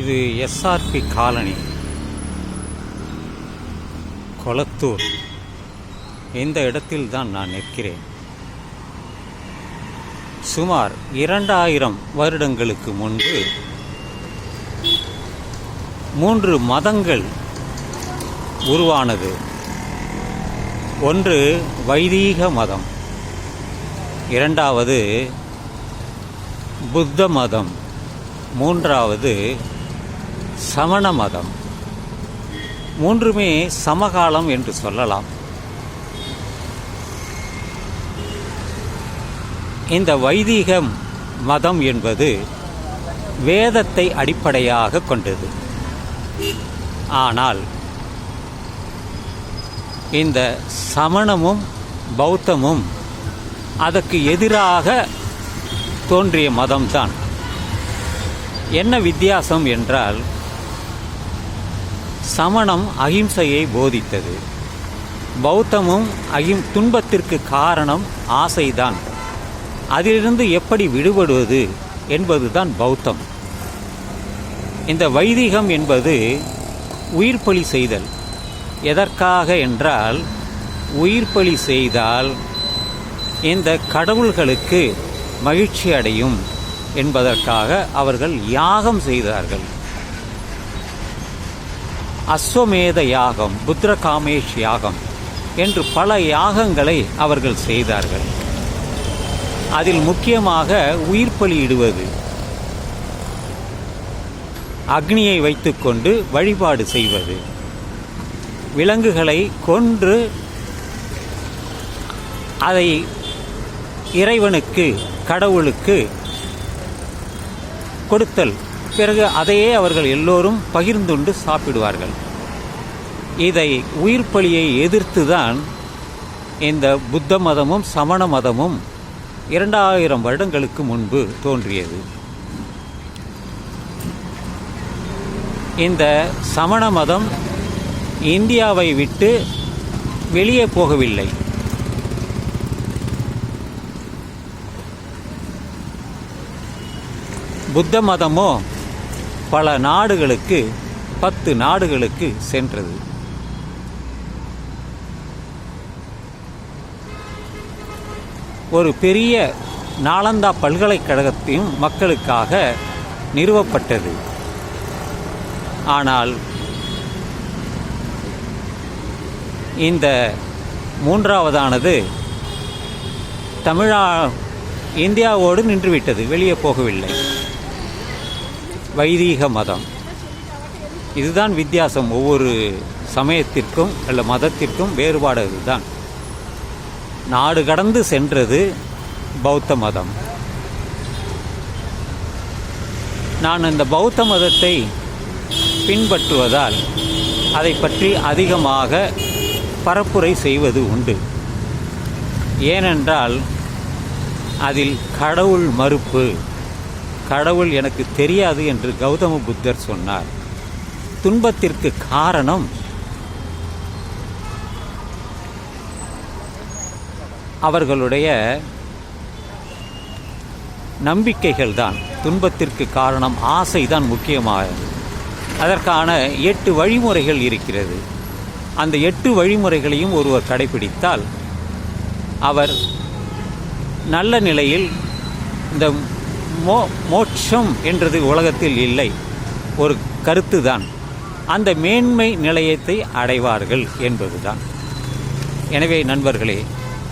இது SRP colony Kolathur. இந்த இடத்தில் தான் நான் நிற்கிறேன். சுமார் இரண்டாயிரம் வருடங்களுக்கு முன்பு மூன்று மதங்கள் உருவானது. ஒன்று வைதீக மதம் இரண்டாவது புத்த மதம் மூன்றாவது சமண மதம். மூன்றுமே சமகாலம் என்று சொல்லலாம். இந்த வைதீகம் மதம் என்பது வேதத்தை அடிப்படையாக கொண்டது. ஆனால் இந்த சமணமும் பௌத்தமும் அதற்கு எதிராக தோன்றிய மதம்தான். என்ன வித்தியாசம் என்றால் சமணம் அகிம்சையை போதித்தது. பௌத்தமும் அகிம் துன்பத்திற்கு காரணம் ஆசைதான். அதிலிருந்து எப்படி விடுபடுவது என்பதுதான் பௌத்தம். இந்த வைதிகம் என்பது உயிர் பலி செய்தல். எதற்காக என்றால் உயிர் பலி செய்தால் இந்த கடவுள்களுக்கு மகிழ்ச்சி அடையும் என்பதற்காக அவர்கள் யாகம் செய்தார்கள். அஸ்வமேத யாகம் புத்திரகாமேஷ் யாகம் என்று பல யாகங்களை அவர்கள் செய்தார்கள். அதில் முக்கியமாக உயிர் பலியிடுவது அக்னியை வைத்துக்கொண்டு வழிபாடு செய்வது விலங்குகளை கொன்று அதை இறைவனுக்கு கடவுளுக்கு கொடுத்தல் பிறகு அதையே அவர்கள் எல்லோரும் பகிர்ந்துண்டு சாப்பிடுவார்கள். இதை உயிர் பலியை எதிர்த்துதான் இந்த புத்த மதமும் சமண மதமும் இரண்டாயிரம் வருடங்களுக்கு முன்பு தோன்றியது. இந்த சமண மதம் இந்தியாவை விட்டு வெளியே போகவில்லை. புத்த மதமோ பல நாடுகளுக்கு பத்து நாடுகளுக்கு சென்றது. ஒரு பெரிய நாலந்தா பல்கலைக்கழகத்தையும் மக்களுக்காக நிறுவப்பட்டது. ஆனால் இந்த மூன்றாவதானது தமிழா இந்தியாவோடு நின்றுவிட்டது வெளியே போகவில்லை. வைதீக மதம். இதுதான் வித்தியாசம். ஒவ்வொரு சமயத்திற்கும் அல்ல மதத்திற்கும் வேறுபாடு இதுதான் நாடு கடந்து சென்றது பௌத்த மதம். நான் இந்த பௌத்த மதத்தை பின்பற்றுவதால் அதை பற்றி அதிகமாக பரப்புரை செய்வது உண்டு. ஏனென்றால் அதில் கடவுள் மறுப்பு கடவுள் எனக்கு தெரியாது என்று கௌதம புத்தர் சொன்னார். துன்பத்திற்கு காரணம்? அவர்களுடைய நம்பிக்கைகள் தான் துன்பத்திற்கு காரணம் ஆசைதான் முக்கியமானது அதற்கான எட்டு வழிமுறைகள் இருக்கிறது. அந்த எட்டு வழிமுறைகளையும் ஒருவர் கடைபிடித்தால் அவர் நல்ல நிலையில் இந்த மோ மோட்சம் என்றது உலகத்தில் இல்லை. ஒரு கருத்து தான் அந்த மேன்மை நிலையத்தை அடைவார்கள் என்பதுதான். எனவே நண்பர்களே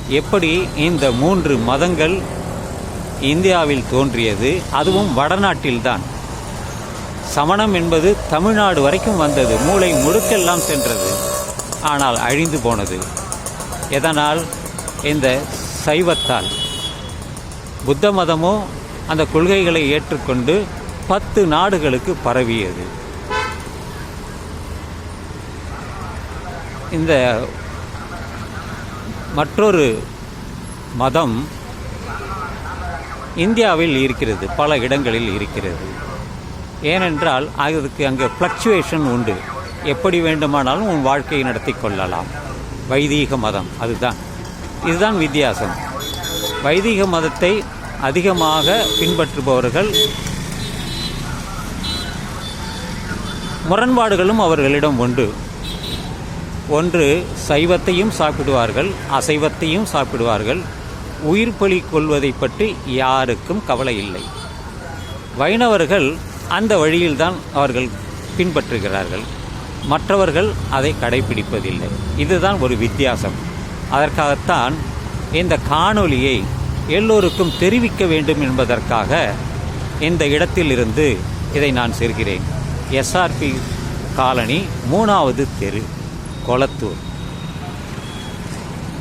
எப்படி இந்த மூன்று மதங்கள் இந்தியாவில் தோன்றியது? அதுவும் வடநாட்டில்தான். சமணம் என்பது தமிழ்நாடு வரைக்கும் வந்தது. மூளை முழுக்கெல்லாம் சென்றது. ஆனால் அழிந்து போனது. எதனால்? இந்த சைவத்தால். புத்த மதமோ அந்த கொள்கைகளை ஏற்றுக்கொண்டு பத்து நாடுகளுக்கு பரவியது. இந்த மற்றொரு மதம் இந்தியாவில் இருக்கிறது பல இடங்களில் இருக்கிறது. ஏனென்றால் அதுக்கு அங்கே ஃப்ளக்சுவேஷன் உண்டு. எப்படி வேண்டுமானாலும் உன் வாழ்க்கையை நடத்தி கொள்ளலாம். வைதீக மதம் அதுதான். இதுதான் வித்தியாசம். வைதீக மதத்தை அதிகமாக பின்பற்றுபவர்கள் முரண்பாடுகளும் அவர்களிடம் உண்டு. ஒன்று சைவத்தையும் சாப்பிடுவார்கள் அசைவத்தையும் சாப்பிடுவார்கள். உயிர் பலி கொள்வதை பற்றி யாருக்கும் கவலை இல்லை. வைணவர்கள் அந்த வழியில்தான் அவர்கள் பின்பற்றுகிறார்கள். மற்றவர்கள் அதை கடைபிடிப்பதில்லை இதுதான் ஒரு வித்தியாசம். அதற்காகத்தான் இந்த காணொலியை எல்லோருக்கும் தெரிவிக்க வேண்டும் என்பதற்காக இந்த இடத்திலிருந்து இதை நான் சேர்கிறேன் எஸ்ஆர்பி காலனி மூணாவது தெரு கொளத்தூர்.